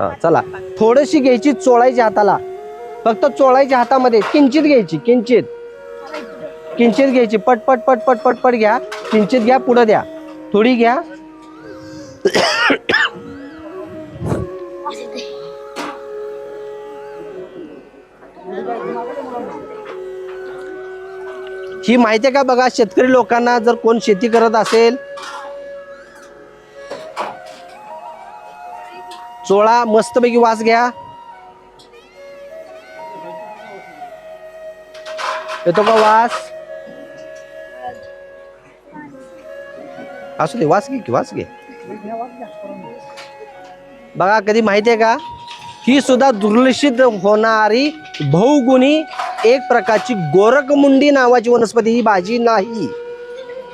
हा, चला. थोडीशी घ्यायची चोळायची हाताला. फक्त चोळायची हातामध्ये किंचित घ्यायची किंचित. किंचित घ्यायची. पट पट पट पट पट पट घ्या. किंचित घ्या पुढं द्या. थोडी घ्या. ही माहिती आहे का बघा शेतकरी लोकांना जर कोण शेती करत असेल चोळा मस्तपैकी वास घ्या. येतो का वास? असू दे वास घे की वास घे. बघा कधी माहिती आहे का? ही सुद्धा दुर्लक्षित होणारी बहुगुणी एक प्रकारची गोरखमुंडी नावाची वनस्पती. ही भाजी नाही.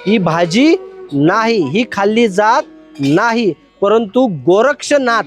ही भाजी नाही. ही खाल्ली जात नाही. परंतु गोरक्षनाथ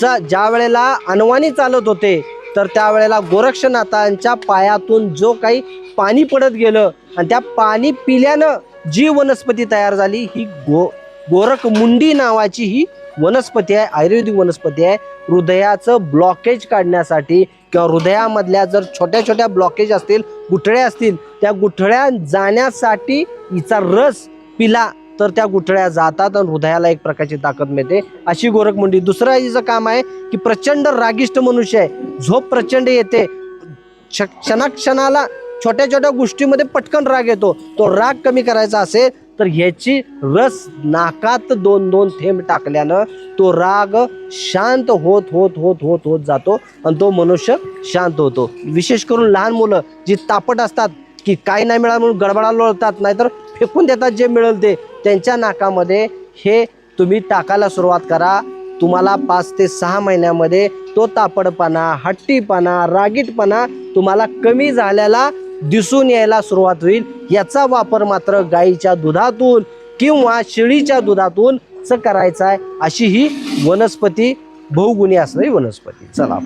चा ज्या वेळेला अनवाणी चालत होते तर त्यावेळेला गोरक्षनाथांच्या पायातून जो काही पाणी पडत गेलं आणि त्या पाणी पिल्यानं जी वनस्पती तयार झाली ही गो गोरखमुंडी नावाची ही वनस्पती आहे आयुर्वेदिक वनस्पती आहे. हृदयाचं ब्लॉकेज काढण्यासाठी किंवा हृदयामधल्या जर छोट्या छोट्या ब्लॉकेज असतील गुठळ्या असतील त्या गुठळ्या जाण्यासाठी हिचा रस पिला. तर त्या गुठळ्या जातात आणि हृदयाला एक प्रकारची ताकद मिळते. अशी गोरखमुंडी दुसरं हिचं काम आहे की प्रचंड रागिष्ट मनुष्य आहे. झोप प्रचंड येते. क्ष- क्षणाक्षणाला छोट्या छोट्या गोष्टीमध्ये पटकन राग येतो. तो राग कमी करायचा असेल तर ह्याची रस नाकात दोन दोन थेंब टाकल्यानं तो राग शांत होत होत होत होत होत जातो आणि तो मनुष्य शांत होतो. विशेष करून लहान मुलं जी तापट असतात की काही नाही मिळालं म्हणून गडबडा लोळतात नाहीतर फेकून देतात जे मिळेल ते. त्यांच्या नाकामध्ये हे तुम्ही टाकायला सुरुवात करा. तुम्हाला पाच ते सहा महिन्यामध्ये तो तापडपणा हट्टीपणा रागीटपणा तुम्हाला कमी झालेला दिसून यायला सुरुवात होईल. याचा वापर मात्र गाईच्या दुधातून किंवा शेळीच्या दुधातून च करायचा आहे. अशी ही वनस्पती बहुगुणी असणारी वनस्पती. चला.